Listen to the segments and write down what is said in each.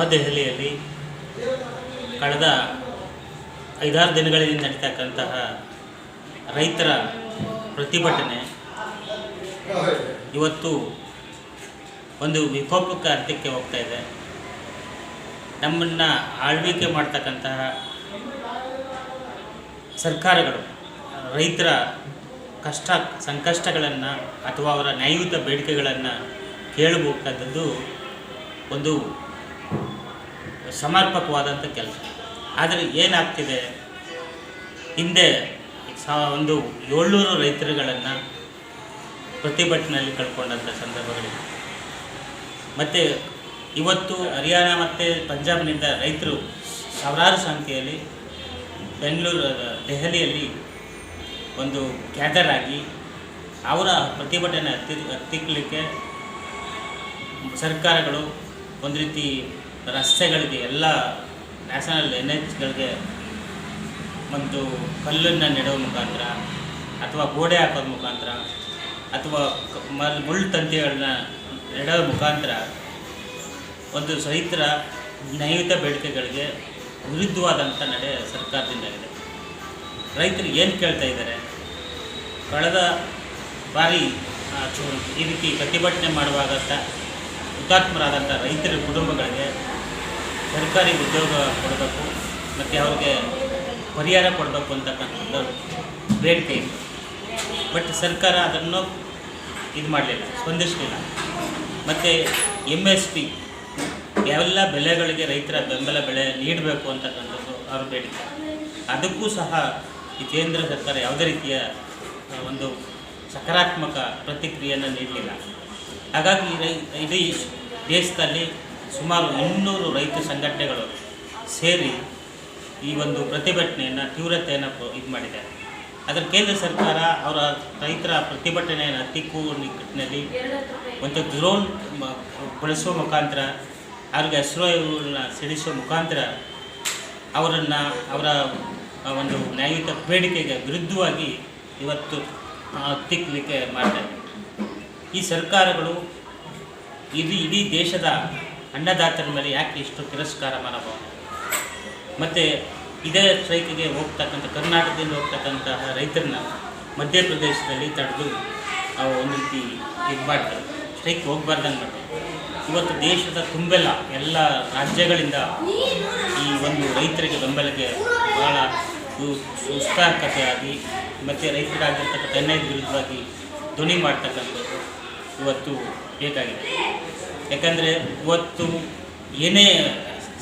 ನವದೆಹಲಿಯಲ್ಲಿ ಕಳೆದ ಐದಾರು ದಿನಗಳಿಂದ ನಡೀತಕ್ಕಂತಹ ರೈತರ ಪ್ರತಿಭಟನೆ ಇವತ್ತು ಒಂದು ವಿಕೋಪಕ್ಕೆ ಅರ್ಥಕ್ಕೆ ಹೋಗ್ತಾ ಇದೆ. ನಮ್ಮನ್ನು ಆಳ್ವಿಕೆ ಮಾಡ್ತಕ್ಕಂತಹ ಸರ್ಕಾರಗಳು, ರೈತರ ಕಷ್ಟ, ಸಂಕಷ್ಟಗಳನ್ನು ಅಥವಾ ಅವರ ನ್ಯಾಯಯುತ ಬೇಡಿಕೆಗಳನ್ನು ಕೇಳಬೇಕಾದದ್ದು ಒಂದು ಸಮರ್ಪಕವಾದಂಥ ಕೆಲಸ. ಆದರೆ ಏನಾಗ್ತಿದೆ? ಹಿಂದೆ ಒಂದು ಏಳ್ನೂರು ರೈತರುಗಳನ್ನು ಪ್ರತಿಭಟನೆಯಲ್ಲಿ ಕಳ್ಕೊಂಡಂಥ ಸಂದರ್ಭಗಳಿವೆ. ಮತ್ತು ಇವತ್ತು ಹರಿಯಾಣ ಮತ್ತು ಪಂಜಾಬ್ನಿಂದ ರೈತರು ಸಾವಿರಾರು ಸಂಖ್ಯೆಯಲ್ಲಿ ಬೆಂಗಳೂರು, ದೆಹಲಿಯಲ್ಲಿ ಒಂದು ಗ್ಯಾದರ್ ಆಗಿ ಅವರ ಪ್ರತಿಭಟನೆ ಹತ್ತಿ ಹತ್ತಿಕ್ಕಲಿಕ್ಕೆ ಸರ್ಕಾರಗಳು ಒಂದು ರೀತಿ ರಸ್ತೆಗಳಿಗೆ, ಎಲ್ಲ ನ್ಯಾಷನಲ್ ಎನ್ ಎಚ್ಗಳಿಗೆ ಒಂದು ಕಲ್ಲನ್ನು ನೆಡುವ ಮುಖಾಂತರ ಅಥವಾ ಗೋಡೆ ಹಾಕೋದ ಮುಖಾಂತರ ಅಥವಾ ಮಲ್, ಮುಳ್ಳು ತಂತಿಗಳನ್ನ ನೆಡೋ ಮುಖಾಂತರ ಒಂದು ರೈತರ ನೈವಿತ ಬೇಡಿಕೆಗಳಿಗೆ ವಿರುದ್ಧವಾದಂಥ ನಡೆ ಸರ್ಕಾರದಿಂದ ಇದೆ. ರೈತರು ಏನು ಕೇಳ್ತಾ ಇದ್ದಾರೆ? ಕಳೆದ ಬಾರಿ ಈ ರೀತಿ ಪ್ರತಿಭಟನೆ ಮಾಡುವಾಗ ಹುತಾತ್ಮರಾದಂಥ ರೈತರ ಕುಟುಂಬಗಳಿಗೆ ಸರ್ಕಾರಿ ಉದ್ಯೋಗ ಕೊಡಬೇಕು ಮತ್ತು ಅವ್ರಿಗೆ ಪರಿಹಾರ ಕೊಡಬೇಕು ಅಂತಕ್ಕಂಥದ್ದು ಬೇಡಿಕೆ ಇತ್ತು ಬಟ್ ಸರ್ಕಾರ ಅದನ್ನು ಇದು ಮಾಡಲಿಲ್ಲ, ಸ್ಪಂದಿಸಲಿಲ್ಲ. ಮತ್ತು ಎಂ ಎಸ್ ಪಿ ಯಾವೆಲ್ಲ ಬೆಳೆಗಳಿಗೆ ರೈತರ ಬೆಂಬಲ ಬೆಲೆ ನೀಡಬೇಕು ಅಂತಕ್ಕಂಥದ್ದು ಅವ್ರ ಬೇಡಿಕೆ. ಅದಕ್ಕೂ ಸಹ ಈ ಕೇಂದ್ರ ಸರ್ಕಾರ ಯಾವುದೇ ರೀತಿಯ ಒಂದು ಸಕಾರಾತ್ಮಕ ಪ್ರತಿಕ್ರಿಯೆಯನ್ನು ನೀಡಲಿಲ್ಲ. ಹಾಗಾಗಿ ರೈ, ಇಡೀ ದೇಶದಲ್ಲಿ ಸುಮಾರು ಇನ್ನೂರು ರೈತ ಸಂಘಟನೆಗಳು ಸೇರಿ ಈ ಒಂದು ಪ್ರತಿಭಟನೆಯನ್ನು, ತೀವ್ರತೆಯನ್ನು ಇದು ಮಾಡಿದ್ದಾರೆ. ಅದರ ಕೇಂದ್ರ ಸರ್ಕಾರ ಅವರ ರೈತರ ಪ್ರತಿಭಟನೆಯನ್ನು ತಿಕ್ಕು ನಿಟ್ಟಿನಲ್ಲಿ ಒಂದು ಡ್ರೋನ್ ಬಳಸುವ ಮುಖಾಂತರ, ಅವ್ರಿಗೆ ಅಶ್ರಯಗಳನ್ನ ಸಿಡಿಸುವ ಮುಖಾಂತರ ಅವರನ್ನು, ಅವರ ಒಂದು ನ್ಯಾಯಯುತ ಬೇಡಿಕೆಗೆ ವಿರುದ್ಧವಾಗಿ ಇವತ್ತು ತಿಕ್ಕಲಿಕ್ಕೆ ಮಾಡ್ತಾರೆ ಈ ಸರ್ಕಾರಗಳು ಇದು ಇಡೀ ದೇಶದ ಅನ್ನದಾತರ ಮೇಲೆ ಯಾಕೆ ಇಷ್ಟು ತಿರಸ್ಕಾರ ಮಾಡಬಹುದು? ಮತ್ತು ಇದೇ ಸ್ಟ್ರೈಕಿಗೆ ಹೋಗ್ತಕ್ಕಂಥ, ಕರ್ನಾಟಕದಿಂದ ಹೋಗ್ತಕ್ಕಂತಹ ರೈತರನ್ನ ಮಧ್ಯಪ್ರದೇಶದಲ್ಲಿ ತಡೆದು ಒಂದು ರೀತಿ ಇರಬಾರ್ದು ಸ್ಟ್ರೈಕ್ ಹೋಗ್ಬಾರ್ದಂಗೆ ಇವತ್ತು ದೇಶದ ತುಂಬೆಲ್ಲ, ಎಲ್ಲ ರಾಜ್ಯಗಳಿಂದ ಈ ಒಂದು ರೈತರಿಗೆ ಬೆಂಬಲಕ್ಕೆ ಬಹಳ ಉತ್ಸಾಹಕತೆಯಾಗಿ ಮತ್ತು ರೈತರಾಗಿರ್ತಕ್ಕಂಥ ಅನ್ಯಾಯದ ವಿರುದ್ಧವಾಗಿ ಧ್ವನಿ ಮಾಡ್ತಕ್ಕಂಥದ್ದು ಇವತ್ತು ಬೇಕಾಗಿದೆ. ಯಾಕಂದರೆ ಇವತ್ತು ಏನೇ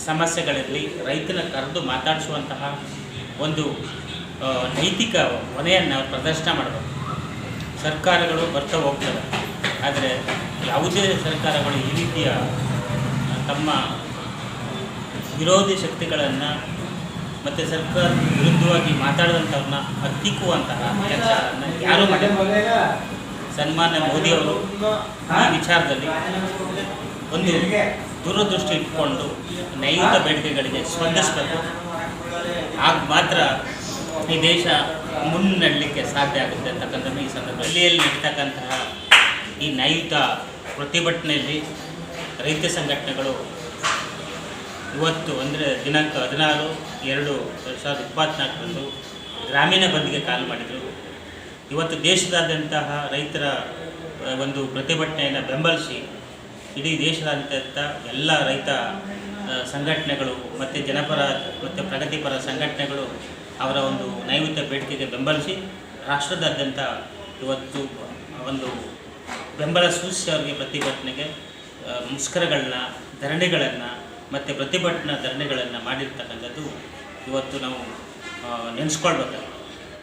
ಸಮಸ್ಯೆಗಳಿರಲಿ ರೈತನ ಕರೆದು ಮಾತಾಡಿಸುವಂತಹ ಒಂದು ನೈತಿಕ ಹೊಣೆಯನ್ನು ಅವ್ರು ಪ್ರದರ್ಶನ ಮಾಡಬೇಕು. ಸರ್ಕಾರಗಳು ಬರ್ತಾ ಹೋಗ್ತವೆ. ಆದರೆ ಯಾವುದೇ ಸರ್ಕಾರಗಳು ಈ ರೀತಿಯ ತಮ್ಮ ವಿರೋಧಿ ಶಕ್ತಿಗಳನ್ನು ಮತ್ತು ಸರ್ಕಾರ ವಿರುದ್ಧವಾಗಿ ಮಾತಾಡಿದಂಥವ್ರನ್ನ ಹತ್ತಿಕ್ಕುವಂತಹ ಕೆಲಸವನ್ನು ಯಾರು ಮಾಡಿಲ್ಲ. ಸನ್ಮಾನ್ಯ ಮೋದಿಯವರು ಆ ವಿಚಾರದಲ್ಲಿ ಒಂದು ದೂರದೃಷ್ಟಿ ಇಟ್ಕೊಂಡು ನೈಯುತ ಬೇಡಿಕೆಗಳಿಗೆ ಸ್ಪಂದಿಸಬೇಕು. ಆಗ ಮಾತ್ರ ಈ ದೇಶ ಮುನ್ನಡಲಿಕ್ಕೆ ಸಾಧ್ಯ ಆಗುತ್ತೆ ಅಂತಕ್ಕಂಥದ್ದು ಈ ಸಂದರ್ಭ ಹಳ್ಳಿಯಲ್ಲಿ ನಡೀತಕ್ಕಂತಹ ಈ ನೈಯುತ ಪ್ರತಿಭಟನೆಯಲ್ಲಿ ರೈತ ಸಂಘಟನೆಗಳು ಇವತ್ತು ಅಂದರೆ ದಿನಾಂಕ ಹದಿನಾರು, ಎರಡು ಎರಡು ಸಾವಿರದ ಇಪ್ಪತ್ತ್ನಾಲ್ಕರಂದು ಗ್ರಾಮೀಣ ಬಂದ್ಗೆ ಕಾಲ್ ಮಾಡಿದರು. ಇವತ್ತು ದೇಶದಾದ್ಯಂತಹ ರೈತರ ಒಂದು ಪ್ರತಿಭಟನೆಯನ್ನು ಬೆಂಬಲಿಸಿ ಇಡೀ ದೇಶದಾದ್ಯಂತ ಎಲ್ಲ ರೈತ ಸಂಘಟನೆಗಳು ಮತ್ತು ಜನಪರ ಮತ್ತು ಪ್ರಗತಿಪರ ಸಂಘಟನೆಗಳು ಅವರ ಒಂದು ನೈಋತ್ಯ ಬೇಡಿಕೆಗೆ ಬೆಂಬಲಿಸಿ ರಾಷ್ಟ್ರದಾದ್ಯಂತ ಇವತ್ತು ಒಂದು ಬೆಂಬಲ ಸೂಚಿಸಿ ಅವರಿಗೆ ಪ್ರತಿಭಟನೆಗೆ ಮುಷ್ಕರಗಳನ್ನ, ಧರಣಿಗಳನ್ನು ಮತ್ತು ಪ್ರತಿಭಟನಾ ಧರಣಿಗಳನ್ನು ಮಾಡಿರ್ತಕ್ಕಂಥದ್ದು ಇವತ್ತು ನಾವು ನೆನೆಸ್ಕೊಳ್ಬೇಕಾಗುತ್ತೆ